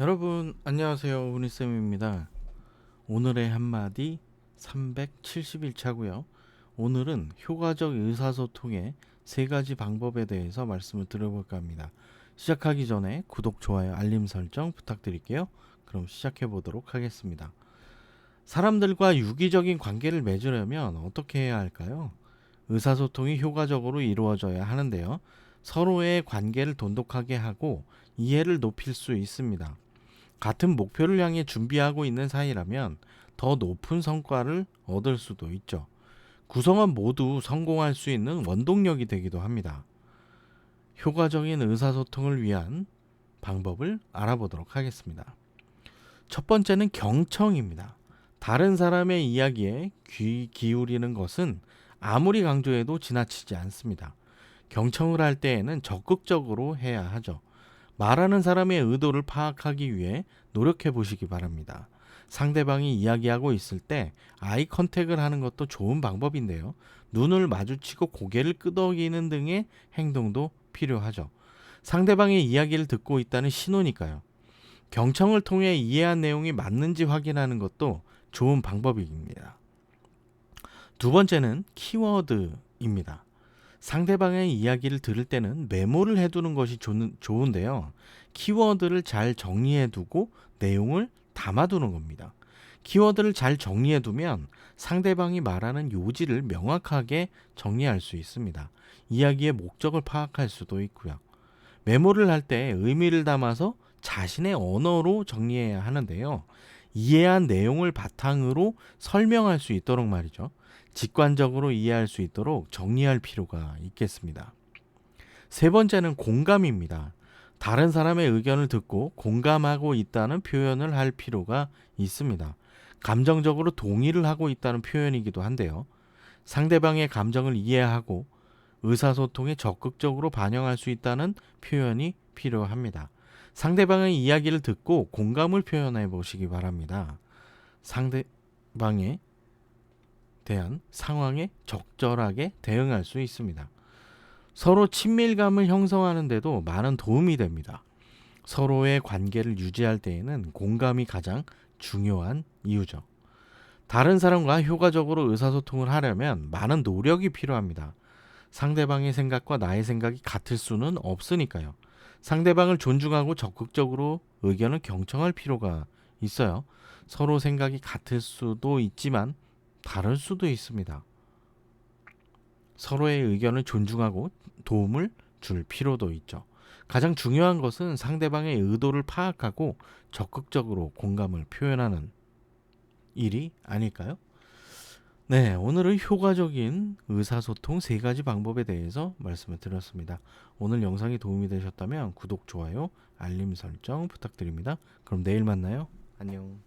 여러분 안녕하세요. 우니쌤입니다. 오늘의 한마디 371차고요. 오늘은 효과적 의사소통의 세 가지 방법에 대해서 말씀을 드려볼까 합니다. 시작하기 전에 구독, 좋아요, 알림 설정 부탁드릴게요. 그럼 시작해 보도록 하겠습니다. 사람들과 유기적인 관계를 맺으려면 어떻게 해야 할까요? 의사소통이 효과적으로 이루어져야 하는데요. 서로의 관계를 돈독하게 하고 이해를 높일 수 있습니다. 같은 목표를 향해 준비하고 있는 사이라면 더 높은 성과를 얻을 수도 있죠. 구성원 모두 성공할 수 있는 원동력이 되기도 합니다. 효과적인 의사소통을 위한 방법을 알아보도록 하겠습니다. 첫 번째는 경청입니다. 다른 사람의 이야기에 귀 기울이는 것은 아무리 강조해도 지나치지 않습니다. 경청을 할 때에는 적극적으로 해야 하죠. 말하는 사람의 의도를 파악하기 위해 노력해 보시기 바랍니다. 상대방이 이야기하고 있을 때 아이 컨택을 하는 것도 좋은 방법인데요. 눈을 마주치고 고개를 끄덕이는 등의 행동도 필요하죠. 상대방의 이야기를 듣고 있다는 신호니까요. 경청을 통해 이해한 내용이 맞는지 확인하는 것도 좋은 방법입니다. 두 번째는 키워드입니다. 상대방의 이야기를 들을 때는 메모를 해두는 것이 좋은, 좋은데요. 키워드를 잘 정리해두고 내용을 담아두는 겁니다. 키워드를 잘 정리해두면 상대방이 말하는 요지를 명확하게 정리할 수 있습니다. 이야기의 목적을 파악할 수도 있고요. 메모를 할 때 의미를 담아서 자신의 언어로 정리해야 하는데요. 이해한 내용을 바탕으로 설명할 수 있도록 말이죠. 직관적으로 이해할 수 있도록 정리할 필요가 있겠습니다. 세 번째는 공감입니다. 다른 사람의 의견을 듣고 공감하고 있다는 표현을 할 필요가 있습니다. 감정적으로 동의를 하고 있다는 표현이기도 한데요. 상대방의 감정을 이해하고 의사소통에 적극적으로 반영할 수 있다는 표현이 필요합니다. 상대방의 이야기를 듣고 공감을 표현해 보시기 바랍니다. 상대방의 대한 상황에 적절하게 대응할 수 있습니다. 서로 친밀감을 형성하는데도 많은 도움이 됩니다. 서로의 관계를 유지할 때에는 공감이 가장 중요한 이유죠. 다른 사람과 효과적으로 의사소통을 하려면 많은 노력이 필요합니다. 상대방의 생각과 나의 생각이 같을 수는 없으니까요. 상대방을 존중하고 적극적으로 의견을 경청할 필요가 있어요. 서로 생각이 같을 수도 있지만 다를 수도 있습니다. 서로의 의견을 존중하고 도움을 줄 필요도 있죠. 가장 중요한 것은 상대방의 의도를 파악하고 적극적으로 공감을 표현하는 일이 아닐까요? 네, 오늘은 효과적인 의사소통 세 가지 방법에 대해서 말씀을 드렸습니다. 오늘 영상이 도움이 되셨다면 구독, 좋아요, 알림 설정 부탁드립니다. 그럼 내일 만나요. 안녕.